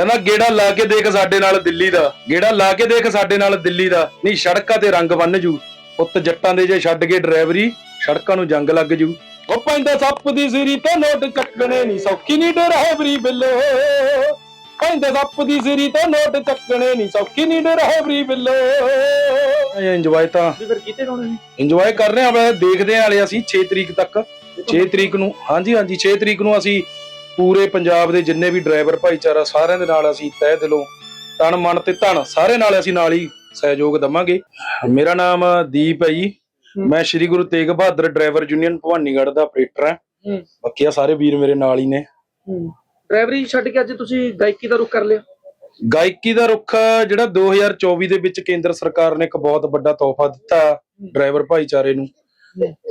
ਕਹਿੰਦਾ ਗੇੜਾ ਲਾ ਕੇ ਦੇਖ ਸਾਡੇ ਨਾਲ ਦਿੱਲੀ ਦਾ। ਗੇੜਾ ਲਾ ਕੇ ਦੇਖ ਸਾਡੇ ਨਾਲ ਦਿੱਲੀ ਦਾ। ਨਹੀਂ ਸੜਕਾਂ ਤੇ ਰੰਗ ਬੰਨ ਜੂ। ਪੁੱਤ ਜੱਟਾਂ ਦੇ ਜੇ ਛੱਡ ਕੇ ਡਰਾਈਵਰੀ ਸੜਕਾਂ ਨੂੰ ਜੰਗ ਲੱਗ ਜੂ। ਉਹ ਪੈਂਦਾ ਸੱਪ ਦੀ ਸਿਰੀ ਤੇ ਨੋਟ ਚੱਕਣੇ ਨਹੀਂ ਸੌਖੀ ਨਹੀਂ ਡਰਾਈਵਰੀ ਬਿੱਲੋ। ਪੈਂਦਾ ਸੱਪ ਦੀ ਸਿਰੀ ਤੇ ਨੋਟ ਚੱਕਣੇ ਨਹੀਂ ਸੌਖੀ ਨਹੀਂ ਡਰਾਈਵਰੀ ਬਿੱਲੋ। ਇੰਜੋਏ ਤਾਂ ਫਿਰ ਕੀਤੇ ਗਾਉਣੇ ਨੇ? ਇੰਜੋਏ ਕਰ ਰਹੇ ਆ ਬਸ ਦੇਖਦੇ ਆ ਹਲੇ ਅਸੀਂ 6 ਤਰੀਕ ਤੱਕ। 6 ਤਰੀਕ ਨੂੰ ਹਾਂਜੀ ਹਾਂਜੀ 6 ਤਰੀਕ ਨੂੰ ਅਸੀਂ ਪੂਰੇ ਪੰਜਾਬ ਦੇ ਜਿੰਨੇ ਵੀ ਡਰਾਈਵਰ ਭਾਈਚਾਰਾ ਸਾਰਿਆਂ ਦੇ ਨਾਲ ਅਸੀਂ ਤਹਿ ਦਿਲੋਂ ਤਨ ਮਨ ਤੇ ਧਨ ਸਾਰੇ ਨਾਲ ਅਸੀਂ ਨਾਲ ਹੀ ਸਹਿਯੋਗ ਦਵਾਂਗੇ। ਮੇਰਾ ਨਾਮ ਦੀਪ ਹੈ ਜੀ। ਮੈਂ ਸ਼੍ਰੀ ਗੁਰੂ ਤੇਗ ਬਹਾਦਰ ਡਰਾਈਵਰ ਯੂਨੀਅਨ ਭਵਾਨੀਗੜ੍ਹ ਦਾ ਆਪਰੇਟਰ ਹਾਂ। ਬਾਕੀ ਆ ਸਾਰੇ ਵੀਰ ਮੇਰੇ ਨਾਲ ਹੀ ਨੇ। ਡਰਾਈਵਰੀ ਛੱਡ ਕੇ ਅੱਜ ਤੁਸੀਂ ਗਾਇਕੀ ਦਾ ਰੁਖ ਕਰ ਲਿਆ? ਗਾਇਕੀ ਦਾ ਰੁੱਖ ਜਿਹੜਾ 2024 ਦੇ ਵਿੱਚ ਕੇਂਦਰ ਸਰਕਾਰ ਨੇ ਇੱਕ ਬਹੁਤ ਵੱਡਾ ਤੋਹਫਾ ਦਿੱਤਾ ਡਰਾਈਵਰ ਭਾਈਚਾਰੇ ਨੂੰ।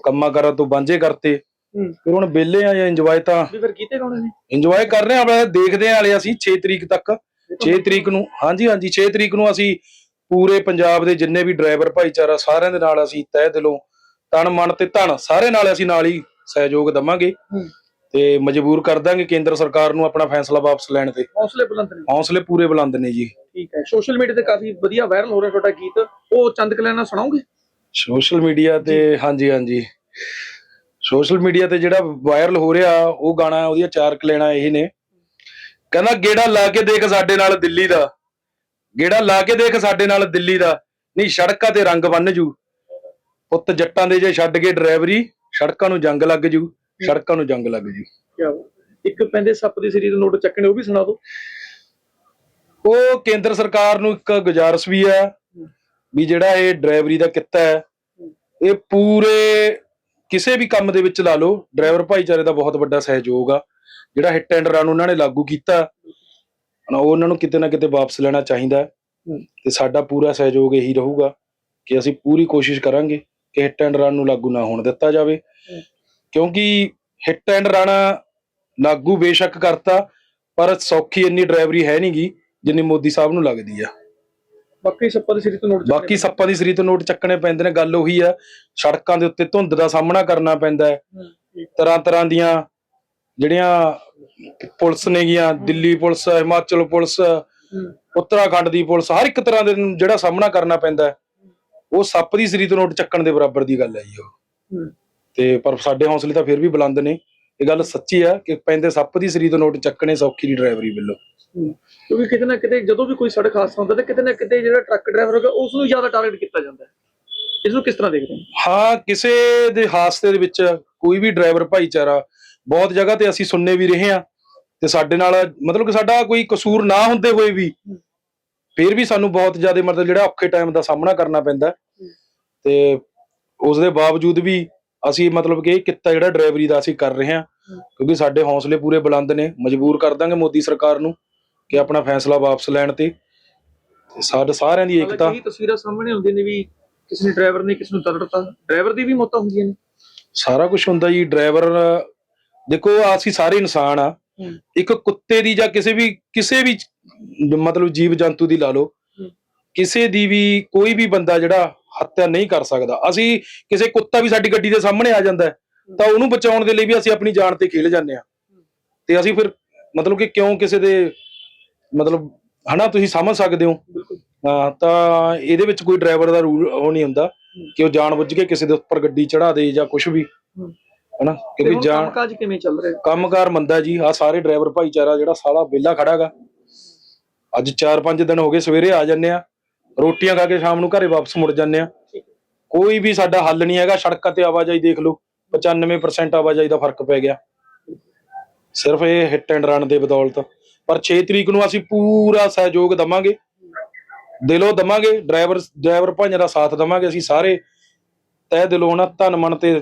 ਕੰਮਾਂ ਕਾਰਾਂ ਤੋਂ ਵਾਂਝੇ ਕਰਤੇ। ਫਿਰ ਹੁਣ ਵਿਹਲੇ ਆ ਜਾਂ ਇੰਜੋਏ ਤਾਂ ਵੀ ਫਿਰ ਕੀਤੇ ਗਾਉਣੇ ਨੇ? ਇੰਜੋਏ ਕਰ ਰਹੇ ਆ ਬਸ ਦੇਖਦੇ ਆ ਹਲੇ ਅਸੀਂ 6 ਤਰੀਕ ਤੱਕ। 6 ਤਰੀਕ ਨੂੰ ਹਾਂਜੀ ਹਾਂਜੀ 6 ਤਰੀਕ ਨੂੰ ਅਸੀਂ ਪੂਰੇ ਪੰਜਾਬ ਦੇ ਜਿੰਨੇ ਵੀ ਡਰਾਈਵਰ ਭਾਈਚਾਰਾ ਸਾਰਿਆਂ ਦੇ ਨਾਲ ਅਸੀਂ ਤਹਿ ਦਿਲੋਂ ਤਨ ਮਨ ਤੇ ਧਨ ਸਾਰੇ ਨਾਲ ਅਸੀਂ ਨਾਲ ਹੀ ਸਹਿਯੋਗ ਦਵਾਂਗੇ। ਤੇ ਮਜਬੂਰ ਕਰ ਦਾਂਗੇ ਕੇਂਦਰ ਸਰਕਾਰ ਨੂੰ ਆਪਣਾ ਫੈਸਲਾ ਵਾਪਸ ਲੈਣ ਤੇ। ਹੌਸਲੇ ਬੁਲੰਦ ਨੇ। ਹੌਸਲੇ ਪੂਰੇ ਬੁਲੰਦ ਨੇ ਜੀ। ਠੀਕ ਹੈ। ਸੋਸ਼ਲ ਮੀਡੀਆ ਤੇ ਕਾਫੀ ਵਧੀਆ ਵਾਇਰਲ ਹੋ ਰਿਹਾ ਤੁਹਾਡਾ ਗੀਤ। ਉਹ ਚੰਦ ਕਲੈਨਾ ਸੁਣਾਓਗੇ? ਸੋਸ਼ਲ ਮੀਡੀਆ ਤੇ ਹਾਂਜੀ ਹਾਂਜੀ। ਸੋਸ਼ਲ ਮੀਡੀਆ ਤੇ ਜਿਹੜਾ ਵਾਇਰਲ ਹੋ ਰਿਹਾ ਉਹ ਗਾਣਾ ਉਹਦੀਆਂ ਚਾਰ ਕਲੇਣਾ ਇਹ ਨੇ। ਕਹਿੰਦਾ ਗੇੜਾ ਲਾ ਕੇ ਦੇਖ ਸਾਡੇ ਨਾਲ ਦਿੱਲੀ ਦਾ। ਗੇੜਾ ਲਾ ਕੇ ਦੇਖ ਸਾਡੇ ਨਾਲ ਦਿੱਲੀ ਦਾ। ਨਹੀਂ ਸੜਕਾਂ ਤੇ ਰੰਗ ਬੰਨ ਜੂ। ਪੁੱਤ ਜੱਟਾਂ ਦੇ ਜੇ ਛੱਡ ਕੇ ਡਰਾਈਵਰੀ ਸੜਕਾਂ ਨੂੰ ਜੰਗ ਲੱਗ ਜੂ। ਸੜਕਾਂ ਨੂੰ ਜੰਗ ਲੱਗ ਜੂ। ਇੱਕ ਪੈਂਦੇ ਸੱਪ ਦੀ ਸਰੀ ਦੇ ਨੋਟ ਚੱਕਣੇ ਉਹ ਵੀ ਸੁਣਾ ਦਿਓ। ਉਹ ਕੇਂਦਰ ਸਰਕਾਰ ਨੂੰ ਇੱਕ ਗੁਜ਼ਾਰਿਸ਼ ਵੀ ਹੈ ਵੀ ਜਿਹੜਾ ਇਹ ਡਰਾਈਵਰੀ ਦਾ ਕਿੱਤਾ ਹੈ ਇਹ ਪੂਰੇ ਕਿਸੇ ਵੀ ਕੰਮ ਦੇ ਵਿੱਚ ਲਾ ਲਓ ਡਰਾਈਵਰ ਭਾਈਚਾਰੇ ਦਾ ਬਹੁਤ ਵੱਡਾ ਸਹਿਯੋਗ ਆ। ਜਿਹੜਾ ਹਿੱਟ ਐਂਡ ਰਨ ਉਹਨਾਂ ਨੇ ਲਾਗੂ ਕੀਤਾ ਉਹ ਉਹਨਾਂ ਨੂੰ ਕਿਤੇ ਨਾ ਕਿਤੇ ਵਾਪਸ ਲੈਣਾ ਚਾਹੀਦਾ। ਤੇ ਸਾਡਾ ਪੂਰਾ ਸਹਿਯੋਗ ਇਹੀ ਰਹੂਗਾ ਕਿ ਅਸੀਂ ਪੂਰੀ ਕੋਸ਼ਿਸ਼ ਕਰਾਂਗੇ ਕਿ ਹਿੱਟ ਐਂਡ ਰਨ ਨੂੰ ਲਾਗੂ ਨਾ ਹੋਣ ਦਿੱਤਾ ਜਾਵੇ। ਕਿਉਂਕਿ ਹਿੱਟ ਐਂਡ ਰਨ ਲਾਗੂ ਬੇਸ਼ੱਕ ਕਰਤਾ ਪਰ ਸੌਖੀ ਇੰਨੀ ਡਰਾਈਵਰੀ ਹੈ ਨਹੀਂਗੀ ਜਿੰਨੀ ਮੋਦੀ ਸਾਹਿਬ ਨੂੰ ਲੱਗਦੀ ਆ। ਬਾਕੀ ਸੱਪਾਂ ਦੀ ਸਰੀ ਤੋਂ ਨੋਟ ਬਾਕੀ ਸੱਪਾਂ ਦੀ ਸਰੀ ਤੋਂ ਨੋਟ ਚੱਕਣੇ ਪੈਂਦੇ ਨੇ ਗੱਲ ਉਹੀ ਆ ਸੜਕਾਂ ਦੇ ਉੱਤੇ ਧੁੰਦ ਦਾ ਸਾਹਮਣਾ ਕਰਨਾ ਪੈਂਦਾ ਹੈ। ਤਰ੍ਹਾਂ ਤਰ੍ਹਾਂ ਦੀਆਂ ਜਿਹੜੀਆਂ ਪੁਲਿਸ ਨੇਗੀਆਂ ਦਿੱਲੀ ਪੁਲਿਸ ਹਿਮਾਚਲ ਪੁਲਿਸ ਉੱਤਰਾਖੰਡ ਦੀ ਪੁਲਿਸ ਹਰ ਇੱਕ ਤਰ੍ਹਾਂ ਦੇ ਨੂੰ ਜਿਹੜਾ ਸਾਹਮਣਾ ਕਰਨਾ ਪੈਂਦਾ ਉਹ ਸੱਪ ਦੀ ਸਰੀ ਤੋਂ ਨੋਟ ਚੱਕਣ ਦੇ ਬਰਾਬਰ ਦੀ ਗੱਲ ਹੈ ਜੀ ਉਹ। ਤੇ ਪਰ ਸਾਡੇ ਹੌਸਲੇ ਤਾਂ ਫਿਰ ਵੀ ਬੁਲੰਦ ਨੇ। ਇਹ ਗੱਲ ਸੱਚੀ ਆ ਕਿ ਪੈਂਦੇ ਸੱਪ ਦੀ ਸਰੀ ਤੋਂ ਨੋਟ ਚੱਕਣੇ ਸੌਖੀ ਦੀ ਡਰਾਈਵਰੀ ਵੱਲੋਂ। ਕਿਉਂਕਿ ਕਿਤੇ ਨਾ ਕਿਤੇ ਜਦੋਂ ਵੀ ਕੋਈ ਸੜਕ ਹਾਦਸਾ ਹੁੰਦਾ ਤੇ ਕਿਤੇ ਨਾ ਕਿਤੇ ਜਿਹੜਾ ਟਰੱਕ ਡਰਾਈਵਰ ਹੋਗਾ ਉਸ ਨੂੰ ਜ਼ਿਆਦਾ ਟਾਰਗੇਟ ਕੀਤਾ ਜਾਂਦਾ ਹੈ ਇਸ ਨੂੰ ਕਿਸ ਤਰ੍ਹਾਂ ਦੇਖਦੇ ਹੋ ਹਾਂ ਕਿਸੇ ਦੇ ਹਾਦਸੇ ਦੇ ਵਿੱਚ ਕੋਈ ਵੀ ਡਰਾਈਵਰ ਭਾਈਚਾਰਾ ਬਹੁਤ ਜਗ੍ਹਾ ਤੇ ਅਸੀਂ ਸੁਣਨੇ ਵੀ ਰਹੇ ਹਾਂ ਤੇ ਸਾਡੇ ਨਾਲ ਮਤਲਬ ਕਿ ਸਾਡਾ ਕੋਈ ਕਸੂਰ ਨਾ ਹੁੰਦੇ ਹੋਏ ਵੀ ਫਿਰ ਵੀ ਸਾਨੂੰ ਬਹੁਤ ਜ਼ਿਆਦਾ ਮਤਲਬ ਜਿਹੜਾ ਔਖੇ ਟਾਈਮ ਦਾ ਸਾਹਮਣਾ ਕਰਨਾ ਪੈਂਦਾ। ਤੇ ਉਸ ਦੇ ਬਾਵਜੂਦ ਵੀ ਅਸੀਂ ਮਤਲਬ ਕਿ ਇਹ ਕਿੱਤਾ ਜਿਹੜਾ ਡਰਾਈਵਰੀ ਦਾ ਅਸੀਂ ਕਰ ਰਹੇ ਹਾਂ ਕਿਉਂਕਿ ਸਾਡੇ ਹੌਸਲੇ ਪੂਰੇ ਬੁਲੰਦ ਨੇ ਮਜਬੂਰ ਕਰ ਦਾਂਗੇ ਮੋਦੀ ਸਰਕਾਰ ਨੂੰ ਕਿ ਆਪਣਾ ਫੈਸਲਾ ਵਾਪਸ ਲੈਣ ਤੇ। ਸਾਡੇ ਸਾਰਿਆਂ ਦੀ ਏਕਤਾ। ਇਹ ਤਸਵੀਰਾਂ ਸਾਹਮਣੇ ਹੁੰਦੀਆਂ ਨੇ ਵੀ ਕਿਸੇ ਨੇ ਡਰਾਈਵਰ ਨੇ ਕਿਸ ਨੂੰ ਦਰੜਤਾ ਡਰਾਈਵਰ ਦੀ ਵੀ ਮੌਤਾਂ ਹੁੰਦੀਆਂ ਨੇ। ਸਾਰਾ ਕੁਝ ਹੁੰਦਾ ਜੀ ਡਰਾਈਵਰ ਦੇਖੋ ਅਸੀਂ ਸਾਰੇ ਇਨਸਾਨ ਆ। ਇੱਕ ਕੁੱਤੇ ਦੀ ਜਾਂ ਕਿਸੇ ਵੀ ਕਿਸੇ ਵੀ ਮਤਲਬ ਜੀਵ ਜੰਤੂ ਦੀ ਲਾ ਲਓ। ਕਿਸੇ ਦੀ ਵੀ ਕੋਈ ਵੀ ਬੰਦਾ ਜਿਹੜਾ ਹੱਤਿਆ ਨਹੀਂ ਕਰ ਸਕਦਾ। ਅਸੀਂ ਕਿਸੇ ਕੁੱਤਾ ਵੀ ਸਾਡੀ ਗੱਡੀ ਦੇ ਸਾਹਮਣੇ ਆ ਜਾਂਦਾ ਤਾਂ ਉਹਨੂੰ ਬਚਾਉਣ ਦੇ ਲਈ ਵੀ ਅਸੀਂ ਆਪਣੀ ਜਾਨ ਤੇ ਖੇਲ ਜਾਂਦੇ ਆ ਤੇ ਅਸੀਂ ਫਿਰ ਮਤਲਬ ਕਿ ਕਿਉਂ ਕਿਸੇ ਦੇ ਮਤਲਬ ਹਨਾ ਤੁਸੀਂ ਸਮਝ ਸਕਦੇ ਹੋ। ਤਾਂ ਇਹਦੇ ਵਿੱਚ ਕੋਈ ਡਰਾਈਵਰ ਦਾ ਰੂਲ ਉਹ ਨਹੀਂ ਹੁੰਦਾ ਕਿ ਉਹ ਜਾਣਬੁੱਝ ਕੇ ਕਿਸੇ ਦੇ ਉੱਪਰ ਗੱਡੀ ਚੜਾ ਦੇ ਜਾਂ ਕੁਝ ਵੀ। ਹਨਾ ਕਿਉਂਕਿ ਜਾਣ ਕੰਮਕਾਜ ਕਿਵੇਂ ਚੱਲ ਰਿਹਾ? ਕੰਮਕਾਰ ਮੰਦਾ ਜੀ ਆ ਸਾਰੇ ਡਰਾਈਵਰ ਭਾਈਚਾਰਾ ਜਿਹੜਾ ਸਾਲਾ ਵਿਹਲਾ ਖੜਾਗਾ ਅੱਜ 4-5 ਦਿਨ ਹੋ ਗਏ ਸਵੇਰੇ ਆ ਜੰਨੇ ਆ ਰੋਟੀਆਂ ਖਾ ਕੇ ਸ਼ਾਮ ਨੂੰ ਘਰੇ ਵਾਪਸ ਮੁੜ ਜੰਨੇ ਆ। ਕੋਈ ਵੀ ਸਾਡਾ ਹੱਲ ਨਹੀਂ ਹੈਗਾ ਸੜਕਾਂ ਤੇ ਆਵਾਜਾਈ ਦੇਖ ਲਓ 95% ਆਵਾਜਾਈ ਦਾ ਫ਼ਰਕ ਪੈ ਗਿਆ। ਸਿਰਫ ਇਹ ਹਿੱਟ ਐਂਡ ਰਨ ਦੇ ਬਦੌਲਤ। ਪਰ 6 ਤਰੀਕ ਨੂੰ ਅਸੀਂ ਪੂਰਾ ਸਹਿਯੋਗ ਦਵਾਂਗੇ। ਦਿਲੋਂ ਦਵਾਂਗੇ ਡਰਾਈਵਰ ਡਰਾਈਵਰ ਭਾਈਆਂ ਦਾ ਸਾਥ ਦਵਾਂਗੇ ਅਸੀਂ ਸਾਰੇ ਤਹਿ ਦਿਲੋਂ ਨਾ ਧਨ ਮਨ ਤੇ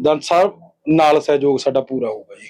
ਦਨ ਸਾਹਿਬ ਨਾਲ ਸਹਿਯੋਗ ਸਾਡਾ ਪੂਰਾ ਹੋਊਗਾ ਜੀ।